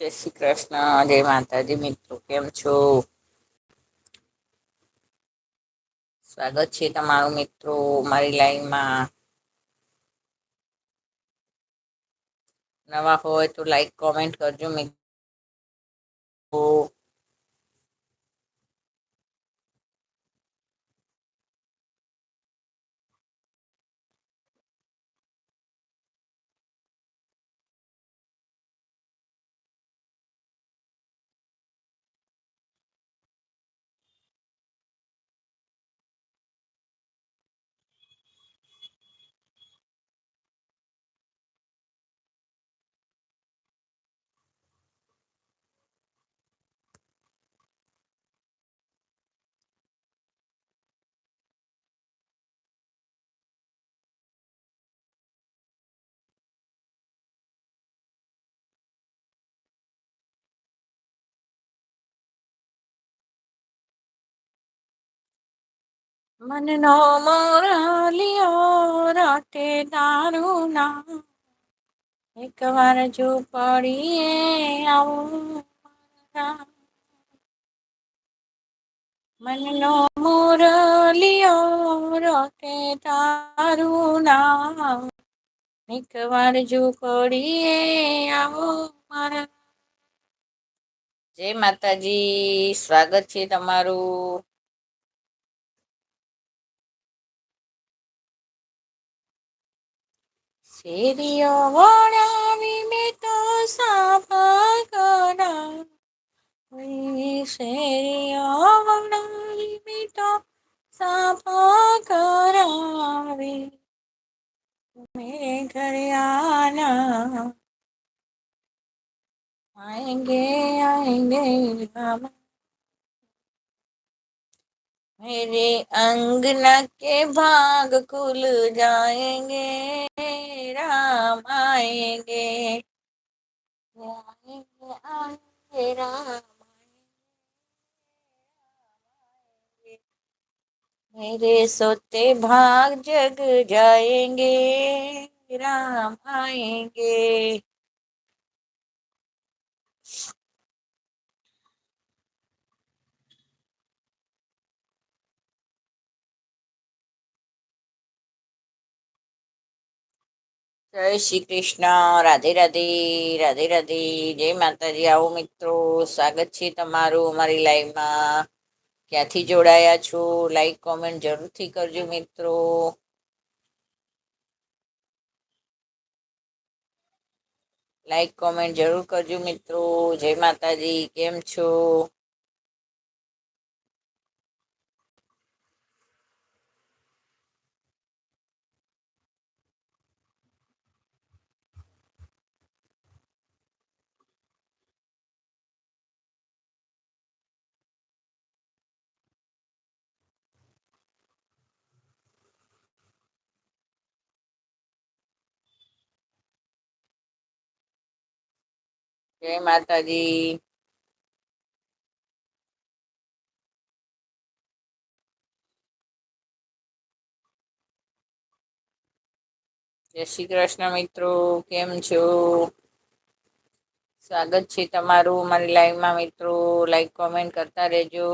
જય શ્રી કૃષ્ણ, જય માતાજી, મિત્રો, કેમ છો? સ્વાગત છે તમારું, મિત્રો, મારી લાઈનમાં. નવા હોય તો લાઈક, કોમેન્ટ કરજો મિત્રો મનનો મોરલિયો રટે તારું નામ. એક વાર જો પડીએ આવું મનનો મોરલિયો રટે તારું નામ. એક વાર જો પડીએ આવો મારા જય માતાજી. સ્વાગત છે તમારું. શેરીઓ વળાવી મેં તો સાફા કરા શેરીઓ વળાવી મેં તો સાફા કરાવી મેરે ઘરે આના આએંગે આએંગે મામા मेरे अंगना के भाग खुल जाएँगे, राम आएँगे। आएँगे आएँगे, राम मेरे सोते भाग जग जाएँगे, राम आएँगे। જય શ્રી કૃષ્ણ. રાધે રાધે રાધે રાધે. જય માતાજી. આવો મિત્રો, સ્વાગત છે તમારું અમારી લાઈવમાં. ક્યાંથી જોડાયા છો? લાઈક કોમેન્ટ જરૂરથી કરજો મિત્રો. લાઈક કોમેન્ટ જરૂર કરજો મિત્રો. જય માતાજી. કેમ છો? જય માતાજી. જય શ્રી કૃષ્ણ મિત્રો, કેમ છો? સ્વાગત છે તમારું મારી લાઈવમાં મિત્રો. લાઈક કોમેન્ટ કરતા રહેજો.